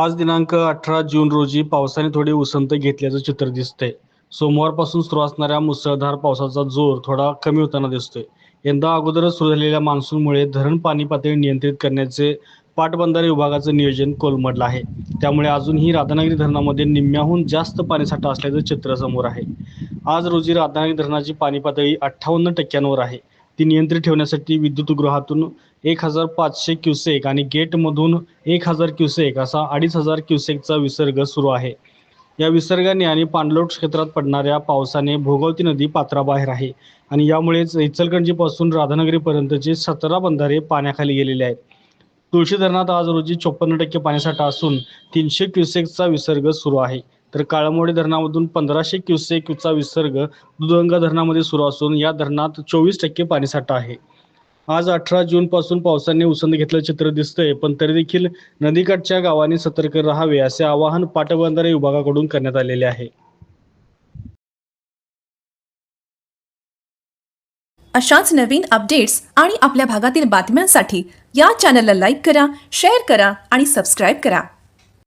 आज दिनांक अठरा जून रोजी पावसाने थोडी उसंत घेतल्याचं चित्र दिसतंय. सोमवारपासून सुरू असणाऱ्या मुसळधार पावसाचा जोर थोडा कमी होताना दिसतोय. यंदा अगोदरच सुरू झालेल्या मान्सूनमुळे धरण पाणी पातळी नियंत्रित करण्याचे पाटबंधारे विभागाचं नियोजन कोलमडलं आहे. त्यामुळे अजूनही राधानगरी धरणामध्ये निम्म्याहून जास्त पाणीसाठा असल्याचं चित्र समोर आहे. आज रोजी राधानगरी धरणाची पाणी पातळी अठ्ठावन्न टक्क्यांवर आहे. ती नियंत्रित ठेवण्यासाठी विद्युतगृहातून एक हजार पाचशे क्युसेक आणि गेटमधून एक हजार क्युसेक असा अडीच हजार क्युसेकचा विसर्ग सुरू आहे. या विसर्गाने आणि पाणलोट क्षेत्रात पडणाऱ्या पावसाने भोगवती नदी पात्राबाहेर आहे आणि यामुळेच इचलकरंजीपासून राधानगरीपर्यंतचे सतरा बंधारे पाण्याखाली गेलेले आहेत. तुळशी धरणात आज रोजी चोपन्न टक्के पाणीसाठा असून तीनशे क्युसेकचा विसर्ग सुरू आहे. तर काळमोडी धरणामधून पंधराशे क्युसेकचा विसर्ग दुधगंगा धरणामध्ये सुरू असून या धरणात चोवीस टक्के पाणीसाठा आहे. आज अठरा जून पासून पावसाने उसंद घेतलं चित्र दिसतंय पण तरी देखील नदीकाठच्या गावांनी सतर्क राहावे असे आवाहन पाटबंधारे विभागाकडून करण्यात आलेले आहे. अशाच नवीन अपडेट्स आणि आपल्या भागातील बातम्यांसाठी या चॅनलला लाईक करा शेअर करा आणि सबस्क्राईब करा.